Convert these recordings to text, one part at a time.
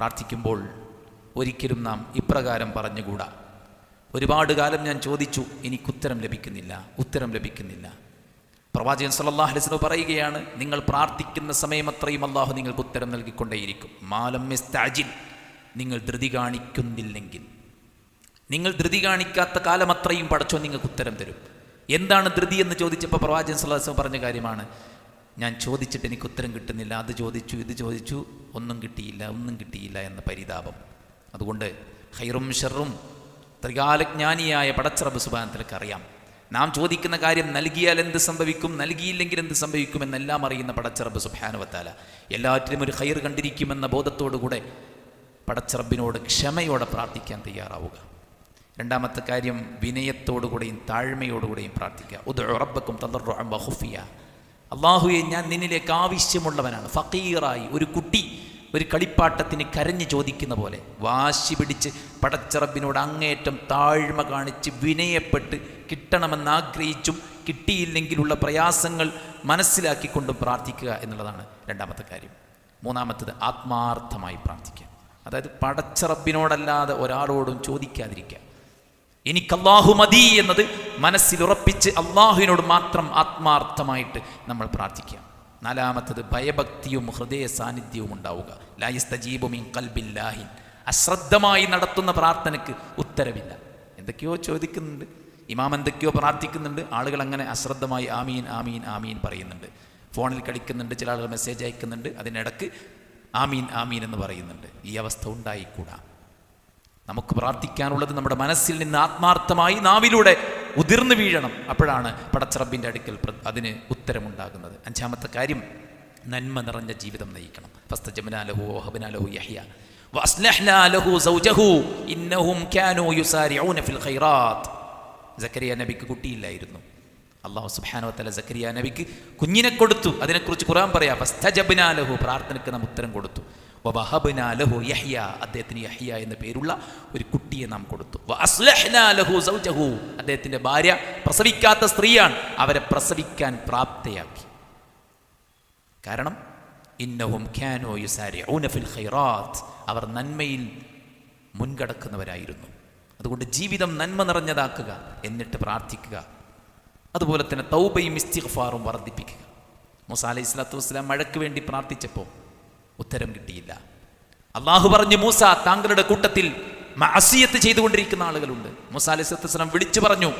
പ്രാർത്ഥിക്കുമ്പോൾ ഒരിക്കലും നാം ഇപ്രകാരം പറഞ്ഞുകൂടാ? ഒരുപാട് കാലം ഞാൻ ചോദിച്ചു എനിക്കുത്തരം ലഭിക്കുന്നില്ല ഉത്തരം ലഭിക്കുന്നില്ല. പ്രവാചകൻ സല്ലല്ലാഹു അലൈഹി വസല്ലം പറയുകയാണ് നിങ്ങൾ പ്രാർത്ഥിക്കുന്ന സമയം അത്രയും അള്ളാഹു നിങ്ങൾക്ക് ഉത്തരം നൽകിക്കൊണ്ടേയിരിക്കും. മാലം മിസ്താജിൻ നിങ്ങൾ ധൃതി കാണിക്കുന്നില്ലെങ്കിൽ. നിങ്ങൾ ധൃതി കാണിക്കാത്ത കാലം അത്രയും പടച്ചോ നിങ്ങൾക്ക് ഉത്തരം തരും. എന്താണ് ധൃതി എന്ന് ചോദിച്ചപ്പോൾ പ്രവാചകൻ വസല്ലം പറഞ്ഞ കാര്യമാണ് ഞാൻ ചോദിച്ചിട്ട് എനിക്ക് ഉത്തരം കിട്ടുന്നില്ല അത് ചോദിച്ചു ഇത് ചോദിച്ചു ഒന്നും കിട്ടിയില്ല ഒന്നും കിട്ടിയില്ല എന്ന പരിതാപം. അതുകൊണ്ട് ഹൈറും ഷെറും ത്രികാലജ്ഞാനിയായ പടച്ചറബ് സുബാനത്തിലേക്ക് അറിയാം നാം ചോദിക്കുന്ന കാര്യം നൽകിയാൽ എന്ത് സംഭവിക്കും നൽകിയില്ലെങ്കിൽ എന്ത് സംഭവിക്കും എന്നെല്ലാം അറിയുന്ന പടച്ചറബ് സുബാനുവത്താല എല്ലാറ്റിലും ഒരു ഹൈർ കണ്ടിരിക്കുമെന്ന ബോധത്തോടുകൂടെ പടച്ചറബിനോട് ക്ഷമയോടെ പ്രാർത്ഥിക്കാൻ തയ്യാറാവുക. രണ്ടാമത്തെ കാര്യം വിനയത്തോടുകൂടെയും താഴ്മയോടുകൂടെയും പ്രാർത്ഥിക്കുക. ഉദ് ഉറബക്കും തളർഫിയ അള്ളാഹുയെ ഞാൻ നിന്നിലേക്ക് ആവശ്യമുള്ളവനാണ്. ഫക്കീറായി ഒരു കുട്ടി ഒരു കളിപ്പാട്ടത്തിന് കരഞ്ഞു ചോദിക്കുന്ന പോലെ. വാശി പിടിച്ച് പടച്ചറബിനോട് അങ്ങേറ്റം താഴ്മ കാണിച്ച് വിനയപ്പെട്ട് കിട്ടണമെന്ന് ആഗ്രഹിച്ചും കിട്ടിയില്ലെങ്കിലുള്ള പ്രയാസങ്ങൾ മനസ്സിലാക്കിക്കൊണ്ടും പ്രാർത്ഥിക്കുക എന്നുള്ളതാണ് രണ്ടാമത്തെ കാര്യം. മൂന്നാമത്തത് ആത്മാർത്ഥമായി പ്രാർത്ഥിക്കുക. അതായത് പടച്ചറബിനോടല്ലാതെ ഒരാളോടും ചോദിക്കാതിരിക്കുക. എനിക്ക് അള്ളാഹു മതി എന്നത് മനസ്സിൽ ഉറപ്പിച്ച് അള്ളാഹുവിനോട് മാത്രം ആത്മാർത്ഥമായിട്ട് നമ്മൾ പ്രാർത്ഥിക്കുക. നാലാമത്തത് ഭയഭക്തിയും ഹൃദയ സാന്നിധ്യവും ഉണ്ടാവുക. ലായിസ്തജീബുമിൻ കൽബില്ലാഹിൻ അശ്രദ്ധമായി നടത്തുന്ന പ്രാർത്ഥനയ്ക്ക് ഉത്തരവില്ല. എന്തൊക്കെയോ ചോദിക്കുന്നുണ്ട്. ഇമാം എന്തൊക്കെയോ പ്രാർത്ഥിക്കുന്നുണ്ട്. ആളുകൾ അങ്ങനെ അശ്രദ്ധമായി ആമീൻ ആമീൻ ആമീൻ പറയുന്നുണ്ട്. ഫോണിൽ കളിക്കുന്നുണ്ട് ചില ആളുകൾ മെസ്സേജ് അയക്കുന്നുണ്ട്. അതിനിടക്ക് ആമീൻ ആമീൻ എന്ന് പറയുന്നുണ്ട്. ഈ അവസ്ഥ ഉണ്ടായിക്കൂടാ. നമുക്ക് പ്രാർത്ഥിക്കാനുള്ളത് നമ്മുടെ മനസ്സിൽ നിന്ന് ആത്മാർത്ഥമായി നാവിലൂടെ ഉതിർന്നു വീഴണം. അപ്പോഴാണ് പടച്ചറബിന്റെ അടുക്കൽ അതിന് ഉത്തരമുണ്ടാകുന്നത്. അഞ്ചാമത്തെ കാര്യം നന്മ നിറഞ്ഞ ജീവിതം നയിക്കണം. ഫസ്തജമനാലഹു ഓഹബനാലഹു യഹ്യ. സക്കരിയ നബിക്ക് കുട്ടിയില്ലായിരുന്നു. അള്ളാഹു സുബ്ഹാനഹു വതആല സക്കരിയ നബിക്ക് കുഞ്ഞിനെ കൊടുത്തു. അതിനെക്കുറിച്ച് ഖുർആൻ പറയാം ഫസ്തജബിനാലഹു പ്രാർത്ഥനയ്ക്ക് നാം ഉത്തരം കൊടുത്തു. യഹ്യ. അദ്ദേഹത്തിന് യഹ്യ എന്ന പേരുള്ള ഒരു കുട്ടിയെ നാം കൊടുത്തു. വഅസ്ലഹ്നാ ലഹു സൗജഹു. അദ്ദേഹത്തിന്റെ ഭാര്യ പ്രസവിക്കാത്ത സ്ത്രീയാണ്. അവരെ പ്രസവിക്കാൻ പ്രാപ്തയാക്കി. കാരണം ഇന്നവും ഖാനോ യുസാരിഊന ഫിൽ ഖൈറാത്ത്. അവർ നന്മയിൽ മുൻകടക്കുന്നവരായിരുന്നു. അതുകൊണ്ട് ജീവിതം നന്മ നിറഞ്ഞതാക്കുക എന്നിട്ട് പ്രാർത്ഥിക്കുക. അതുപോലെ തന്നെ തൗബയും ഇസ്തിഗ്ഫാറും വർദ്ധിപ്പിക്കുക. മുസാലി അലൈഹി സ്വലാത്തു വസ്സലാം മഴയ്ക്ക് വേണ്ടി പ്രാർത്ഥിച്ചപ്പോൾ ഉത്തരം കിട്ടിയില്ല. അള്ളാഹു പറഞ്ഞു മൂസ താങ്കളുടെ കൂട്ടത്തിൽ മഅസിയത്ത് ചെയ്തുകൊണ്ടിരിക്കുന്ന ആളുകളുണ്ട്. മൂസ വസ്സലാം വിളിച്ചു പറഞ്ഞു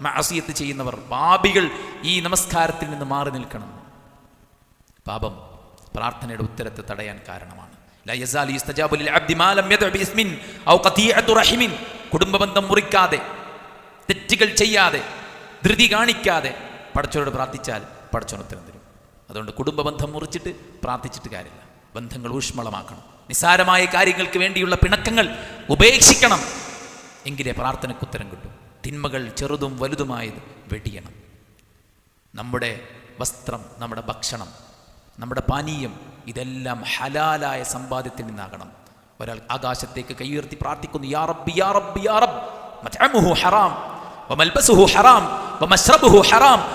മഅസിയത്ത് ചെയ്യുന്നവർ പാപികൾ ഈ നമസ്കാരത്തിൽ നിന്ന് മാറി നിൽക്കണം. പാപം പ്രാർത്ഥനയുടെ ഉത്തരത്തെ തടയാൻ കാരണമാണ്. കുടുംബബന്ധം മുറിക്കാതെ തെറ്റുകൾ ചെയ്യാതെ ധൃതി കാണിക്കാതെ പടച്ചോനോട് പ്രാർത്ഥിച്ചാൽ പടച്ചോൻ ഉത്തരം തരും. അതുകൊണ്ട് കുടുംബബന്ധം മുറിച്ചിട്ട് പ്രാർത്ഥിച്ചിട്ട് കാര്യമില്ല. ബന്ധങ്ങൾ ഊഷ്മളമാക്കണം. നിസാരമായ കാര്യങ്ങൾക്ക് വേണ്ടിയുള്ള പിണക്കങ്ങൾ ഉപേക്ഷിക്കണം. എങ്കിലേ പ്രാർത്ഥനയ്ക്ക് ഉത്തരം കിട്ടും. തിന്മകൾ ചെറുതും വലുതുമായത് വെടിയണം. നമ്മുടെ വസ്ത്രം നമ്മുടെ ഭക്ഷണം നമ്മുടെ പാനീയം ഇതെല്ലാം ഹലാലായ സമ്പാദ്യത്തിൽ നിന്നാകണം. ഒരാൾ ആകാശത്തേക്ക് കൈയുയർത്തി പ്രാർത്ഥിക്കുന്നു യാ റബ്ബി യാ റബ്ബി ഹറാം ഹറാം ഹറാം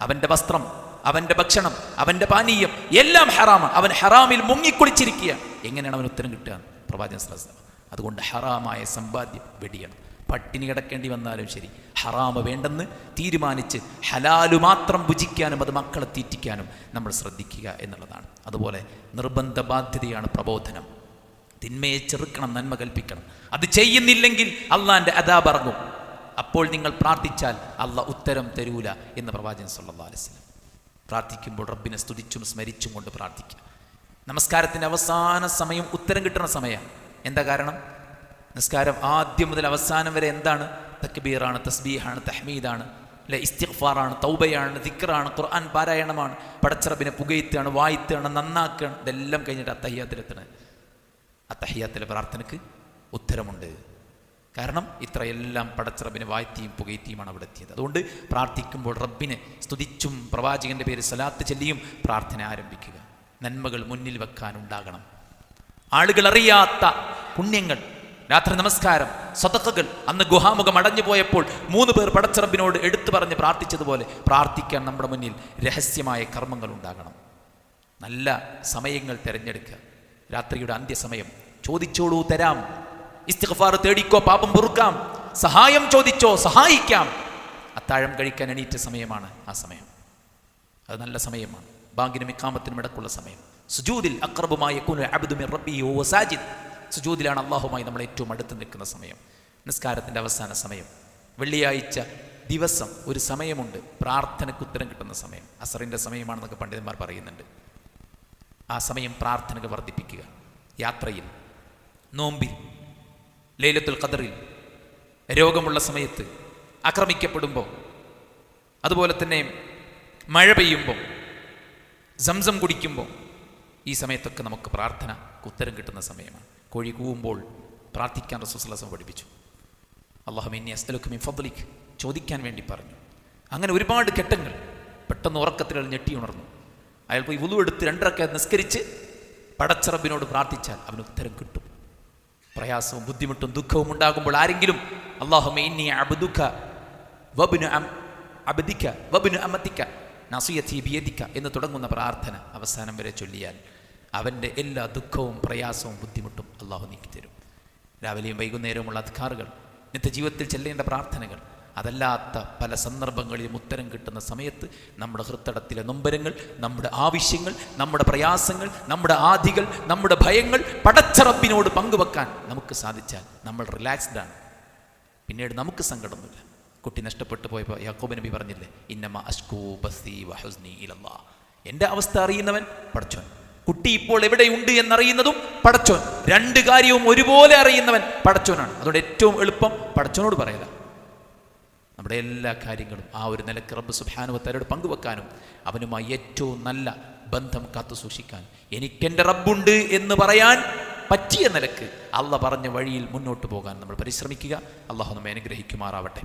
അവന്റെ വസ്ത്രം അവന്റെ ഭക്ഷണം അവന്റെ പാനീയം എല്ലാം ഹറാമാണ്. അവൻ ഹറാമിൽ മുങ്ങിക്കുളിച്ചിരിക്കുക എങ്ങനെയാണ് അവൻ ഉത്തരം കിട്ടുക? പ്രവാചകൻ വസല്ലം. അതുകൊണ്ട് ഹറാമായ സമ്പാദ്യം വെടിയണം. പട്ടിണി കിടക്കേണ്ടി വന്നാലും ശരി. ഹറാമ് വേണ്ടെന്ന് തീരുമാനിച്ച് ഹലാലു മാത്രം ഭുജിക്കാനും അത് മക്കളെ തീറ്റിക്കാനും നമ്മൾ ശ്രദ്ധിക്കുക എന്നുള്ളതാണ്. അതുപോലെ നിർബന്ധ ബാധ്യതയാണ് പ്രബോധനം. തിന്മയെ ചെറുക്കണം നന്മ കൽപ്പിക്കണം. അത് ചെയ്യുന്നില്ലെങ്കിൽ അള്ളാന്റെ അതാ പറഞ്ഞു അപ്പോൾ നിങ്ങൾ പ്രാർത്ഥിച്ചാൽ അള്ള ഉത്തരം തരൂല എന്ന് പ്രവാചകൻ സല്ലാ അലൈഹി വസല്ലം പ്രാർത്ഥിക്കുമ്പോൾ റബ്ബിനെ സ്തുതിച്ചും സ്മരിച്ചും കൊണ്ട് പ്രാർത്ഥിക്കുക നമസ്കാരത്തിന്റെ അവസാന സമയം ഉത്തരം കിട്ടുന്ന സമയമാണ് എന്താ കാരണം? നമസ്കാരം ആദ്യം മുതൽ അവസാനം വരെ എന്താണ്? തക്ബീറാണ് തസ്ബീഹാണ് തഹ്മീദാണ്. അല്ലെ? ഇസ്തിഗ്ഫാറാണ് തൗബയാണ് ദിക്റാണ് ഖുർആൻ പാരായണമാണ്. പടച്ചറബിനെ പുകയത്താണ് വായിത്താണ് നന്നാക്കുകയാണ്. ഇതെല്ലാം കഴിഞ്ഞിട്ട് അത്തഹ്യാത്തിലെത്തണേ അത്തഹ്യാത്തിലെ പ്രാർത്ഥനയ്ക്ക് ഉത്തരമുണ്ട്. കാരണം ഇത്രയെല്ലാം പടച്ച റബ്ബിനെ വാഴ്ത്തിയും പുകയത്തിയുമാണ് അവിടെ എത്തിയത്. അതുകൊണ്ട് പ്രാർത്ഥിക്കുമ്പോൾ റബ്ബിനെ സ്തുതിച്ചും പ്രവാചകന്റെ പേര് സലാത്ത് ചൊല്ലിയും പ്രാർത്ഥന ആരംഭിക്കുക. നന്മകൾ മുന്നിൽ വെക്കാനുണ്ടാകണം. ആളുകൾ അറിയാത്ത പുണ്യങ്ങൾ രാത്രി നമസ്കാരം സ്വതക്കകൾ അന്ന് ഗുഹാമുഖം അടഞ്ഞു പോയപ്പോൾ മൂന്ന് പേർ പടച്ചറബിനോട് എടുത്തു പറഞ്ഞ് പ്രാർത്ഥിച്ചതുപോലെ പ്രാർത്ഥിക്കാൻ നമ്മുടെ മുന്നിൽ രഹസ്യമായ കർമ്മങ്ങൾ ഉണ്ടാകണം. നല്ല സമയങ്ങൾ തിരഞ്ഞെടുക്കുക. രാത്രിയുടെ അന്ത്യസമയം ചോദിച്ചോളൂ തരാം. ഇസ്തിഗ്ഫാർ തേടിക്കോ പാപം പൊറുക്കാം സഹായം ചോദിച്ചോ സഹായിക്കാം. അത്താഴം കഴിക്കാൻ എണീറ്റ സമയമാണ് ആ സമയം. അത് നല്ല സമയമാണ്. ബാങ്കിനും ഇക്കാമത്തിനും ഇടക്കുള്ള സമയം. സുജൂദിൽ അക്രബുമായ സാജിദ്. സുജൂദിലാണ് അള്ളാഹുമായി നമ്മൾ ഏറ്റവും അടുത്ത് നിൽക്കുന്ന സമയം. നിസ്കാരത്തിന്റെ അവസാന സമയം. വെള്ളിയാഴ്ച ദിവസം ഒരു സമയമുണ്ട്. പ്രാർത്ഥനയ്ക്ക് ഉത്തരം കിട്ടുന്ന സമയം. അസറിന്റെ സമയമാണെന്നൊക്കെ പണ്ഡിതന്മാർ പറയുന്നുണ്ട്. ആ സമയം പ്രാർത്ഥനകൾ വർദ്ധിപ്പിക്കുക. യാത്രയിൽ നോമ്പിൽ ലൈലത്തുൽ ഖദറിൽ രോഗമുള്ള സമയത്ത് ആക്രമിക്കപ്പെടുമ്പോൾ അതുപോലെ തന്നെ മഴ പെയ്യുമ്പോൾ സംസം കുടിക്കുമ്പോൾ ഈ സമയത്തൊക്കെ നമുക്ക് പ്രാർത്ഥന ഉത്തരം കിട്ടുന്ന സമയമാണ്. കോഴി കൂവുമ്പോൾ പ്രാർത്ഥിക്കാൻ റസൂസ്ലാസം പഠിപ്പിച്ചു. അള്ളാഹുമിന്നി അസ്തലുക്കുമി ഫദ്ലിഖ് ചോദിക്കാൻ വേണ്ടി പറഞ്ഞു. അങ്ങനെ ഒരുപാട് ഘട്ടങ്ങൾ പെട്ടെന്ന് ഉറക്കത്തിൽ ഞെട്ടി ഉണർന്നു. അയാൾ പോയി ഉളു എടുത്ത് രണ്ടരക്കെ നിസ്കരിച്ച് പടച്ചറബിനോട് പ്രാർത്ഥിച്ചാൽ അവന് ഉത്തരം കിട്ടും. പ്രയാസവും ബുദ്ധിമുട്ടും ദുഃഖവും ഉണ്ടാകുമ്പോൾ ആരെങ്കിലും അള്ളാഹുമി ബിയദിക്ക എന്ന് തുടങ്ങുന്ന പ്രാർത്ഥന അവസാനം വരെ ചൊല്ലിയാൽ അവന്റെ എല്ലാ ദുഃഖവും പ്രയാസവും ബുദ്ധിമുട്ടും അള്ളാഹു നീക്കി തരും രാവിലെയും വൈകുന്നേരവുമുള്ള അധികാറുകൾ നിത്യജീവിതത്തിൽ ചെല്ലേണ്ട പ്രാർത്ഥനകൾ അതല്ലാത്ത പല സന്ദർഭങ്ങളിലും ഉത്തരം കിട്ടുന്ന സമയത്ത് നമ്മുടെ ഹൃത്തടത്തിലെ നൊമ്പരങ്ങൾ നമ്മുടെ ആവശ്യങ്ങൾ നമ്മുടെ പ്രയാസങ്ങൾ നമ്മുടെ ആധികൾ നമ്മുടെ ഭയങ്ങൾ പടച്ചറപ്പിനോട് പങ്കുവെക്കാൻ നമുക്ക് സാധിച്ചാൽ നമ്മൾ റിലാക്സ്ഡ് ആണ്. പിന്നീട് നമുക്ക് സങ്കടമൊന്നുമില്ല. കുട്ടി നഷ്ടപ്പെട്ടു പോയപ്പോൾ യാക്കോബ് നബി പറഞ്ഞില്ലേ ഇന്നമ അഷ്കൂ ബസി വഹുസ്നി ഇലല്ലാ. എന്റെ അവസ്ഥ അറിയുന്നവൻ പടച്ചോൻ. കുട്ടി ഇപ്പോൾ എവിടെയുണ്ട് എന്നറിയുന്നതും പടച്ചോൻ. രണ്ട് കാര്യവും ഒരുപോലെ അറിയുന്നവൻ പടച്ചോനാണ്. അതുകൊണ്ട് ഏറ്റവും എളുപ്പം പടച്ചോനോട് പറയല നമ്മുടെ എല്ലാ കാര്യങ്ങളും ആ ഒരു നിലയ്ക്ക് റബ്ബ് സുബാനുവത്തരോട് പങ്കുവെക്കാനും അവനുമായി ഏറ്റവും നല്ല ബന്ധം കാത്തു സൂക്ഷിക്കാൻ എനിക്കെന്റെ റബ്ബുണ്ട് എന്ന് പറയാൻ പറ്റിയ നിലയ്ക്ക് അള്ള പറഞ്ഞ വഴിയിൽ മുന്നോട്ട് പോകാൻ നമ്മൾ പരിശ്രമിക്കുക. അള്ളാഹു നമ്മെ അനുഗ്രഹിക്കുമാറാവട്ടെ.